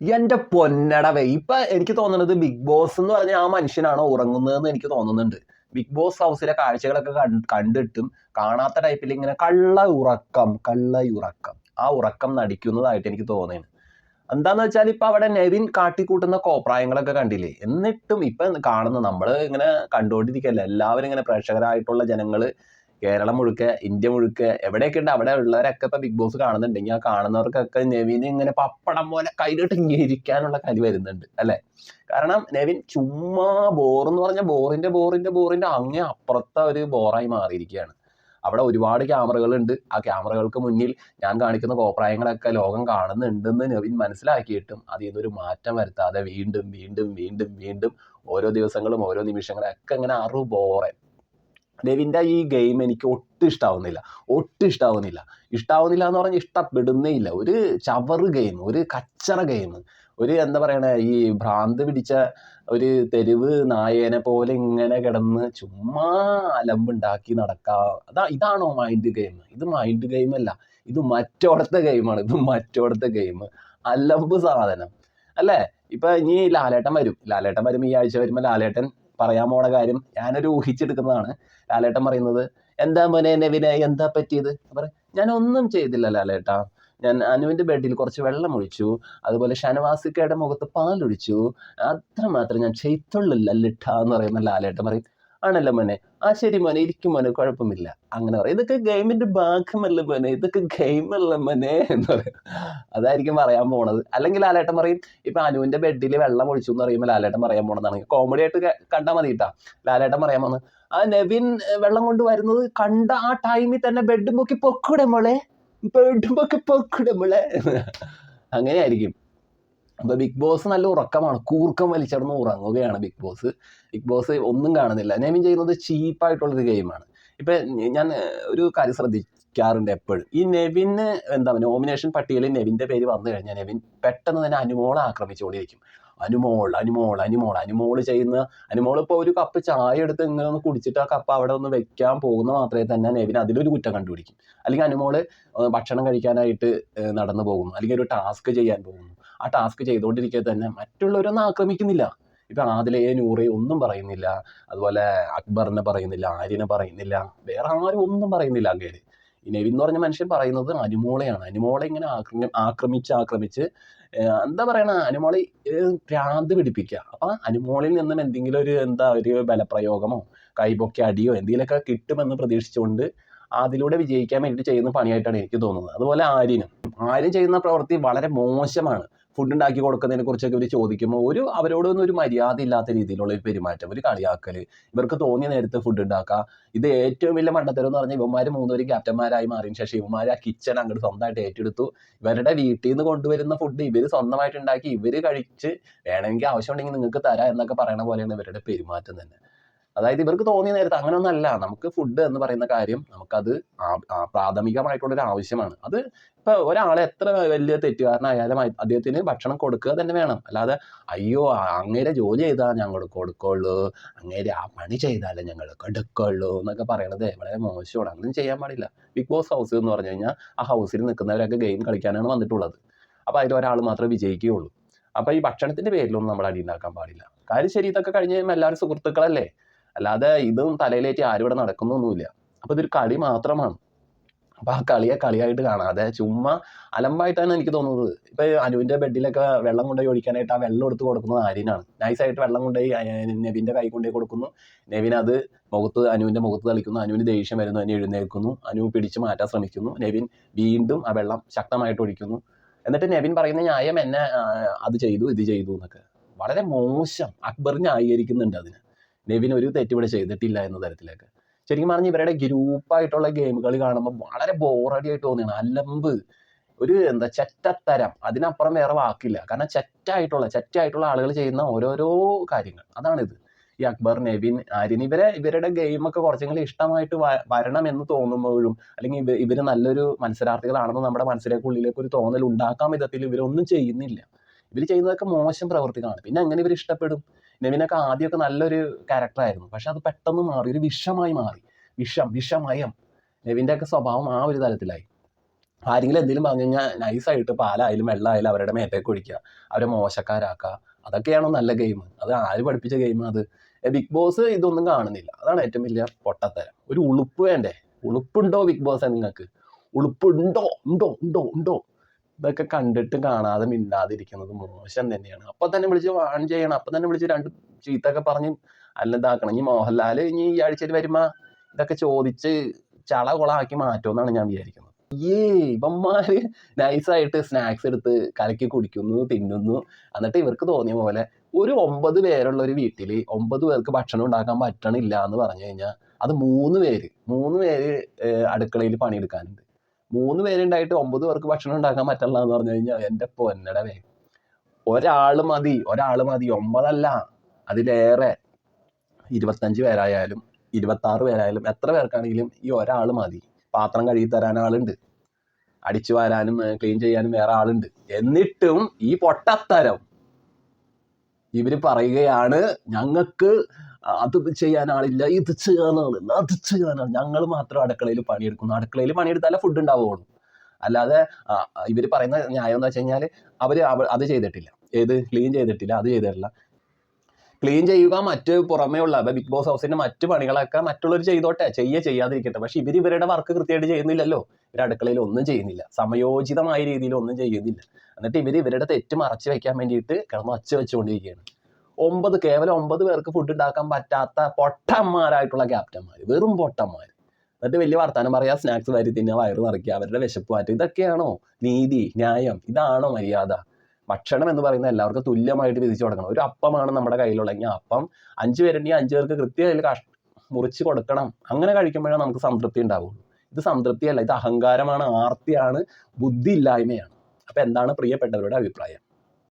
എന്റെ പൊന്നടവേ ഇപ്പൊ എനിക്ക് തോന്നുന്നത് ബിഗ് ബോസ് എന്ന് പറഞ്ഞ ആ മനുഷ്യനാണോ ഉറങ്ങുന്നതെന്ന് എനിക്ക് തോന്നുന്നുണ്ട്. ബിഗ് ബോസ് ഹൗസിലെ കാഴ്ചകളൊക്കെ കണ്ടിട്ടും കാണാത്ത ടൈപ്പിൽ ഇങ്ങനെ കള്ള ഉറക്കം കള്ള ഉറക്കം ആ ഉറക്കം നടിക്കുന്നതായിട്ട് എനിക്ക് തോന്നുന്നു എന്താന്ന് വെച്ചാൽ ഇപ്പൊ അവിടെ നെവിൻ കാട്ടിക്കൂട്ടുന്ന കോപ്രായങ്ങളൊക്കെ കണ്ടില്ലേ? എന്നിട്ടും ഇപ്പൊ കാണുന്ന നമ്മൾ ഇങ്ങനെ കണ്ടുകൊണ്ടിരിക്കല്ലേ എല്ലാവരും ഇങ്ങനെ പ്രേക്ഷകരായിട്ടുള്ള ജനങ്ങൾ കേരളം മുഴുക്കെ ഇന്ത്യ മുഴുക്കെ എവിടെയൊക്കെ ഉണ്ട് അവിടെ ഉള്ളവരൊക്കെ ഇപ്പൊ ബിഗ് ബോസ് കാണുന്നുണ്ടെങ്കിൽ ആ കാണുന്നവർക്കൊക്കെ നെവിൻ ഇങ്ങനെ പപ്പടം പോലെ കയ്യിലിട്ട് ഇങ്ങനെ ഇരിക്കാനുള്ള കലി വരുന്നുണ്ട് അല്ലെ? കാരണം നെവിൻ ചുമ്മാ ബോറെന്ന് പറഞ്ഞ ബോറിന്റെ ബോറിന്റെ ബോറിന്റെ അങ്ങേ അപ്പുറത്തെ ഒരു ബോറായി മാറിയിരിക്കുകയാണ്. അവിടെ ഒരുപാട് ക്യാമറകളുണ്ട് ആ ക്യാമറകൾക്ക് മുന്നിൽ ഞാൻ കാണിക്കുന്ന കോപ്രായങ്ങളൊക്കെ ലോകം കാണുന്നുണ്ടെന്ന് നെവിൻ മനസ്സിലാക്കിയിട്ടും അതിൽ നിന്നൊരു മാറ്റം വരുത്താതെ വീണ്ടും വീണ്ടും വീണ്ടും വീണ്ടും ഓരോ ദിവസങ്ങളും ഓരോ നിമിഷങ്ങളും ഒക്കെ ഇങ്ങനെ അറു ബോറൻ നെവിന്റെ ഈ ഗെയിം എനിക്ക് ഒട്ടും ഇഷ്ടാവുന്നില്ല. ഒട്ടും ഇഷ്ടാവുന്നില്ല. ഇഷ്ടാവുന്നില്ല എന്ന് പറഞ്ഞാൽ ഇഷ്ടപ്പെടുന്നേ ഇല്ല. ഒരു ചവറ് ഗെയിം ഒരു കച്ചറ ഗെയിം ഒരു എന്താ പറയണ ഈ ഭ്രാന്ത് പിടിച്ച ഒരു തെരുവ് നായേനെ പോലെ ഇങ്ങനെ കിടന്ന് ചുമ്മാ അലമ്പുണ്ടാക്കി നടക്കാ. അതാ ഇതാണോ മൈൻഡ് ഗെയിം ഇത് മൈൻഡ് ഗെയിം അല്ല. ഇത് മറ്റോടത്തെ ഗെയിമാണ് ഇത് മറ്റോടത്തെ ഗെയിം അലമ്പ് സാധനം. അല്ലേ? ഇപ്പൊ ഇനി ലാലേട്ടൻ വരും. ലാലേട്ടൻ വരും ഈ ആഴ്ച വരുമ്പോൾ ലാലേട്ടൻ പറയാൻ പോണ കാര്യം ഞാനൊരു ഊഹിച്ചെടുക്കുന്നതാണ്. ലാലേട്ടൻ പറയുന്നത് എന്താ മോനെ നെവിനെ എന്താ പറ്റിയത്? പറ ഞാൻ ഒന്നും ചെയ്തില്ല ലാലേട്ടാ. ഞാൻ അനുവിന്റെ ബെഡിൽ കുറച്ച് വെള്ളം ഒഴിച്ചു അതുപോലെ ഷനവാസിക്കയുടെ മുഖത്ത് പാലൊഴിച്ചു. അത്രമാത്രം ഞാൻ ചെയ്തുള്ളില്ല ലിട്ട എന്ന് പറയുന്ന ലാലേട്ടൻ പറയും. ആണല്ലോ മോനെ. ആ ശരി മോനെ ഇരിക്കും മോനെ കുഴപ്പമില്ല. അങ്ങനെ പറയും. ഇതൊക്കെ ഗെയിമിന്റെ ഭാഗമല്ല മോനെ? ഇതൊക്കെ ഗെയിമല്ല മോനെ എന്ന് പറയും. അതായിരിക്കും പറയാൻ പോണത്. അല്ലെങ്കിൽ ലാലേട്ടൻ പറയും ഇപ്പൊ അനുവിന്റെ ബെഡിൽ വെള്ളം ഒഴിച്ചു എന്ന് പറയുമ്പോൾ ലാലേട്ടൻ പറയാൻ പോണതാണ് കോമഡി ആയിട്ട് കണ്ടാൽ മതി കേട്ടാ ലാലേട്ടൻ പറയാൻ പോണത് ആ നെവിൻ വെള്ളം കൊണ്ട് വരുന്നത് കണ്ട ആ ടൈമിൽ തന്നെ ബെഡ് പൊക്കി പൊക്കൂടെ മോളെ? ബെഡ് പൊക്കി പൊക്കൂടെ മോളെ? അങ്ങനെയായിരിക്കും. അപ്പൊ ബിഗ് ബോസ് നല്ല ഉറക്കമാണ്. കൂർക്കം വലിച്ചടന്ന് ഉറങ്ങുകയാണ് ബിഗ് ബോസ് ബിഗ് ബോസ് ഒന്നും കാണുന്നില്ല. നെവിൻ ചെയ്യുന്നത് ചീപ്പായിട്ടുള്ളൊരു ഗെയിമാണ് ഇപ്പൊ ഞാൻ ഒരു കാര്യം ശ്രദ്ധിക്കാറുണ്ട് എപ്പോഴും. ഈ നെവിന് എന്താ നോമിനേഷൻ പട്ടികയിൽ നെവിന്റെ പേര് വന്നു കഴിഞ്ഞാൽ നെവിൻ പെട്ടെന്ന് തന്നെ അനുമോളെ ആക്രമിച്ചുകൊണ്ടിരിക്കും. അനുമോൾ അനുമോൾ അനുമോൾ. അനുമോൾ ചെയ്യുന്ന അനുമോൾ ഇപ്പോൾ ഒരു കപ്പ് ചായ എടുത്ത് ഇങ്ങനെ ഒന്ന് കുടിച്ചിട്ട് ആ കപ്പ് അവിടെ ഒന്ന് വെക്കാൻ പോകുന്ന മാത്രമേ തന്നെ നെവിൻ അതിലൊരു കുറ്റം കണ്ടുപിടിക്കും. അല്ലെങ്കിൽ അനുമോൾ ഭക്ഷണം കഴിക്കാനായിട്ട് നടന്നു പോകുന്നു. അല്ലെങ്കിൽ ഒരു ടാസ്ക് ചെയ്യാൻ പോകുന്നു. ആ ടാസ്ക് ചെയ്തുകൊണ്ടിരിക്കെ തന്നെ മറ്റുള്ളവരൊന്നും ആക്രമിക്കുന്നില്ല. ഇപ്പൊ ആദിലെ നൂറെ ഒന്നും പറയുന്നില്ല. അതുപോലെ അക്ബറിനെ പറയുന്നില്ല ആര്യനെ പറയുന്നില്ല. വേറെ ആരും ഒന്നും പറയുന്നില്ല അങ്ങേര്. ഈ നെവിൻ എന്ന് പറഞ്ഞ മനുഷ്യൻ പറയുന്നത് അനുമോളെയാണ്. അനുമോളെ ഇങ്ങനെ ആക്രമി ആക്രമിച്ച് ആക്രമിച്ച് എന്താ പറയണ? അനുമോളെ ഭ്രാന്ത് പിടിപ്പിക്കുക അപ്പൊ അനുമോളിൽ നിന്നും എന്തെങ്കിലും ഒരു എന്താ ഒരു ബലപ്രയോഗമോ കൈപൊക്കെ അടിയോ എന്തെങ്കിലുമൊക്കെ കിട്ടുമെന്ന് പ്രതീക്ഷിച്ചുകൊണ്ട് അതിലൂടെ വിജയിക്കാൻ വേണ്ടി ചെയ്യുന്ന പണിയായിട്ടാണ് എനിക്ക് തോന്നുന്നത്. അതുപോലെ ആര്യനും. ആര്യൻ ചെയ്യുന്ന പ്രവൃത്തി വളരെ മോശമാണ്. ഫുഡ് ഉണ്ടാക്കി കൊടുക്കുന്നതിനെ കുറിച്ചൊക്കെ ഇവർ ചോദിക്കുമ്പോൾ ഒരു അവരോട് അവരോടൊന്നും ഒരു മര്യാദ ഇല്ലാത്ത രീതിയിലുള്ള ഒരു പെരുമാറ്റം ഒരു കളിയാക്കൽ ഇവർക്ക് തോന്നിയ നേരത്തെ ഫുഡ് ഉണ്ടാക്കുക ഇത് ഏറ്റവും വലിയ മണ്ടത്തരം എന്ന് പറഞ്ഞാൽ ഇവന്മാർ മൂന്നുപേരും ക്യാപ്റ്റന്മാരായി മാറിയതിന് ശേഷം ഇവന്മാർ ആ കിച്ചൺ അങ്ങോട്ട് സ്വന്തമായിട്ട് ഏറ്റെടുത്തു. ഇവരുടെ വീട്ടിൽ നിന്ന് കൊണ്ടുവരുന്ന ഫുഡ് ഇവർ സ്വന്തമായിട്ട് ഉണ്ടാക്കി ഇവർ കഴിച്ച് വേണമെങ്കിൽ ആവശ്യമുണ്ടെങ്കിൽ നിങ്ങൾക്ക് തരാം എന്നൊക്കെ പറയുന്ന പോലെയാണ് ഇവരുടെ പെരുമാറ്റം തന്നെ. അതായത് ഇവർക്ക് തോന്നിയ നേരത്ത് അങ്ങനെയൊന്നല്ല നമുക്ക് ഫുഡ് എന്ന് പറയുന്ന കാര്യം നമുക്കത് പ്രാഥമികമായിട്ടുള്ളൊരു ആവശ്യമാണ്. അത് ഇപ്പൊ ഒരാളെ എത്ര വലിയ തെറ്റുകാരനായാലും അദ്ദേഹത്തിന് ഭക്ഷണം കൊടുക്കുക തന്നെ വേണം. അല്ലാതെ അയ്യോ അങ്ങേരെ ജോലി ചെയ്താൽ ഞങ്ങൾ കൊടുക്കുള്ളൂ. അങ്ങേരെ ആ പണി ചെയ്താലേ ഞങ്ങൾ കൊടുക്കുള്ളൂ എന്നൊക്കെ പറയണത് വളരെ മോശമാണ്. അങ്ങനെ ചെയ്യാൻ പാടില്ല. ബിഗ് ബോസ് ഹൗസ് എന്ന് പറഞ്ഞു കഴിഞ്ഞാൽ ആ ഹൗസിൽ നിൽക്കുന്നവരൊക്കെ ഗെയിം കളിക്കാനാണ് വന്നിട്ടുള്ളത്. അപ്പോൾ അതിൽ ഒരാൾ മാത്രമേ വിജയിക്കുകയുള്ളൂ. അപ്പോൾ ഈ ഭക്ഷണത്തിന്റെ പേരിലൊന്നും നമ്മൾ അടി ഉണ്ടാക്കാൻ പാടില്ല. കാര്യം ശരി ഇതൊക്കെ കഴിഞ്ഞ് എല്ലാവരും സുഹൃത്തുക്കളല്ലേ? അല്ലാതെ ഇതും തലയിലേറ്റി ആരും ഇവിടെ നടക്കുന്നൊന്നുമില്ല. അപ്പോൾ ഇതൊരു കളി മാത്രമാണ്. അപ്പൊ ആ കളിയെ കളിയായിട്ട് കാണാതെ ചുമ്മാ അലമ്പായിട്ടാണ് എനിക്ക് തോന്നുന്നത്. ഇപ്പൊ അനുവിന്റെ ബെഡിലൊക്കെ വെള്ളം കൊണ്ടുപോയി ഒഴിക്കാനായിട്ട് ആ വെള്ളം എടുത്ത് കൊടുക്കുന്നത് ആര്യനാണ്. നൈസായിട്ട് വെള്ളം കൊണ്ടുപോയി നെവിന്റെ കൈ കൊണ്ടുപോയി കൊടുക്കുന്നു. നെവിൻ അത് മുഖത്ത് അനുവിന്റെ മുഖത്ത് തളിക്കുന്നു. അനുവിന് ദേഷ്യം വരുന്നു അതിനെ എഴുന്നേൽക്കുന്നു. അനു പിടിച്ചു മാറ്റാൻ ശ്രമിക്കുന്നു. നെവിൻ വീണ്ടും ആ വെള്ളം ശക്തമായിട്ട് ഒഴിക്കുന്നു. എന്നിട്ട് നെവിൻ പറയുന്ന ന്യായം എന്നെ അത് ചെയ്തു ഇത് ചെയ്തു എന്നൊക്കെ. വളരെ മോശം അക്ബർ ന്യായീകരിക്കുന്നുണ്ട് അതിന്. നെവിൻ ഒരു തെറ്റുപിടി ചെയ്തിട്ടില്ല എന്ന തരത്തിലേക്ക്. ശരിക്കും പറഞ്ഞാൽ ഇവരുടെ ഗ്രൂപ്പായിട്ടുള്ള ഗെയിമുകൾ കാണുമ്പോൾ വളരെ ബോറടി ആയിട്ട് തോന്നിയാണ്. അലമ്പ് ഒരു എന്താ ചെറ്റത്തരം അതിനപ്പുറം വേറെ വാക്കില്ല. കാരണം ചെറ്റായിട്ടുള്ള ചെറ്റായിട്ടുള്ള ആളുകൾ ചെയ്യുന്ന ഓരോരോ കാര്യങ്ങൾ. അതാണിത്. ഈ അക്ബർ നെവിൻ ആര്യൻ ഇവരെ ഇവരുടെ ഗെയിമൊക്കെ കുറച്ചെങ്കിലും ഇഷ്ടമായിട്ട് വരണം എന്ന് തോന്നുമ്പോഴും അല്ലെങ്കിൽ ഇവ ഇവർ നല്ലൊരു മത്സരാർത്ഥികളാണെന്ന് നമ്മുടെ മനസ്സിലേക്ക് ഉള്ളിലേക്ക് ഒരു തോന്നൽ ഉണ്ടാക്കാൻ വിധത്തിൽ ഇവരൊന്നും ചെയ്യുന്നില്ല. ഇവർ ചെയ്യുന്നതൊക്കെ മോശം പ്രവൃത്തികളാണ്. പിന്നെ എങ്ങനെ ഇവർ ഇഷ്ടപ്പെടും? നെവിനൊക്കെ ആദ്യമൊക്കെ നല്ലൊരു ക്യാരക്ടറായിരുന്നു പക്ഷെ അത് പെട്ടെന്ന് മാറി ഒരു വിഷമായി മാറി. വിഷം വിഷമയം. നെവിന്റെ ഒക്കെ സ്വഭാവം ആ ഒരു തരത്തിലായി. ആരെങ്കിലും എന്തെങ്കിലും പറഞ്ഞു കഴിഞ്ഞാൽ നൈസായിട്ട് പാലായാലും വെള്ളമായാലും അവരുടെ മേത്തേക്ക് ഒഴിക്കുക അവരെ മോശക്കാരാക്കുക. അതൊക്കെയാണോ നല്ല ഗെയിം അത് ആര് പഠിപ്പിച്ച ഗെയിം അത്? ബിഗ് ബോസ് ഇതൊന്നും കാണുന്നില്ല. അതാണ് ഏറ്റവും വലിയ പൊട്ടത്തരം. ഒരു ഉളുപ്പ് വേണ്ടേ? ഉളുപ്പുണ്ടോ ബിഗ് ബോസ് നിങ്ങൾക്ക്? ഉളുപ്പുണ്ടോ? ഉണ്ടോ? ഉണ്ടോ? ഉണ്ടോ? ഇതൊക്കെ കണ്ടിട്ട് കാണാതെ മിണ്ടാതിരിക്കുന്നത് മോശം തന്നെയാണ്. അപ്പൊ തന്നെ വിളിച്ച് വാൺ ചെയ്യണം. അപ്പൊ തന്നെ വിളിച്ച് രണ്ട് ചീത്തൊക്കെ പറഞ്ഞ് അല്ലതാക്കണം ഇനി മോഹൻലാൽ ഇനി ഈ ആഴ്ചയിൽ വരുമ്പോ ഇതൊക്കെ ചോദിച്ച് ചള കൊളാക്കി മാറ്റുമെന്നാണ് ഞാൻ വിചാരിക്കുന്നത്. ഈ ഇവന്മാര് നൈസായിട്ട് സ്നാക്സ് എടുത്ത് കലക്കി കുടിക്കുന്നു തിന്നുന്നു. എന്നിട്ട് ഇവർക്ക് തോന്നിയ പോലെ ഒരു ഒമ്പത് പേരുള്ള ഒരു വീട്ടിൽ ഒമ്പത് പേർക്ക് ഭക്ഷണം ഉണ്ടാക്കാൻ പറ്റണില്ല എന്ന് പറഞ്ഞു കഴിഞ്ഞാൽ അത് മൂന്ന് പേര് മൂന്ന് പേര് അടുക്കളയിൽ പണിയെടുക്കാനുണ്ട്. മൂന്ന് പേരുണ്ടായിട്ട് ഒമ്പത് പേർക്ക് ഭക്ഷണം ഉണ്ടാക്കാൻ പറ്റില്ല എന്ന് പറഞ്ഞു കഴിഞ്ഞാൽ എന്റെ പൊന്നടവേ. ഒരാൾ മതി ഒരാൾ മതി. ഒമ്പതല്ല അതിലേറെ ഇരുപത്തഞ്ച് പേരായാലും ഇരുപത്താറ് പേരായാലും എത്ര പേർക്കാണെങ്കിലും ഈ ഒരാൾ മതി. പാത്രം കഴുകി തരാൻ ആളുണ്ട്. അടിച്ചു വാരാനും ക്ലീൻ ചെയ്യാനും വേറെ ആളുണ്ട്. എന്നിട്ടും ഈ പൊട്ടത്തരം ഇവർ പറയുകയാണ് ഞങ്ങൾക്ക് അത് ചെയ്യാൻ ആളില്ല ഇത് ചെയ്യാൻ ആളില്ല അത് ചെയ്യാനാണ് ഞങ്ങൾ മാത്രം അടുക്കളയിൽ പണിയെടുക്കുന്നു. അടുക്കളയിൽ പണിയെടുത്താലേ ഫുഡ് ഉണ്ടാവുള്ളൂ അല്ലാതെ ഇവർ പറയുന്ന ന്യായം എന്ന് വെച്ച് കഴിഞ്ഞാൽ അവർ അത് ചെയ്തിട്ടില്ല. ഏത്? ക്ലീൻ ചെയ്തിട്ടില്ല അത് ചെയ്തിട്ടില്ല. ക്ലീൻ ചെയ്യുക മറ്റ് പുറമേ ഉള്ള ബിഗ് ബോസ് ഹൗസിന്റെ മറ്റ് പണികളൊക്കെ മറ്റുള്ളവർ ചെയ്തോട്ടെ. ചെയ്യ ചെയ്യാതിരിക്കട്ടെ. പക്ഷെ ഇവർ ഇവരുടെ വർക്ക് കൃത്യമായിട്ട് ചെയ്യുന്നില്ലല്ലോ. ഇവർ അടുക്കളയിൽ ഒന്നും ചെയ്യുന്നില്ല. സമയോചിതമായ രീതിയിൽ ഒന്നും ചെയ്യുന്നില്ല. എന്നിട്ട് ഇവർ ഇവരുടെ തെറ്റ് മറച്ചു വെക്കാൻ വേണ്ടിയിട്ട് കിടന്ന് അച്ച വെച്ചുകൊണ്ടിരിക്കുകയാണ്. ഒമ്പത് കേവലം ഒമ്പത് പേർക്ക് ഫുഡ് ഉണ്ടാക്കാൻ പറ്റാത്ത പൊട്ടന്മാരായിട്ടുള്ള ക്യാപ്റ്റന്മാർ വെറും പൊട്ടന്മാർ എന്നിട്ട് വലിയ വർത്താനം പറയാ സ്നാക്സ് വാരി തിന്നുക വയറ് നിറയ്ക്കുക അവരുടെ വിശപ്പ് മാറ്റുക. ഇതൊക്കെയാണോ? നീതി ന്യായം ഇതാണോ മര്യാദ? ഭക്ഷണം എന്ന് പറയുന്നത് എല്ലാവർക്കും തുല്യമായിട്ട് വിധിച്ചു കൊടുക്കണം. ഒരു അപ്പമാണ് നമ്മുടെ കയ്യിലുള്ളെങ്കിൽ അപ്പം അഞ്ച് പേരുണ്ടെങ്കിൽ അഞ്ച് പേർക്ക് കൃത്യമായി കഷ് മുറിച്ച് കൊടുക്കണം. അങ്ങനെ കഴിക്കുമ്പോഴാണ് നമുക്ക് സംതൃപ്തി ഉണ്ടാവുള്ളൂ. ഇത് സംതൃപ്തിയല്ല ഇത് അഹങ്കാരമാണ് ആർത്തിയാണ് ബുദ്ധി ഇല്ലായ്മയാണ് അപ്പൊ എന്താണ് പ്രിയപ്പെട്ടവരുടെ അഭിപ്രായം?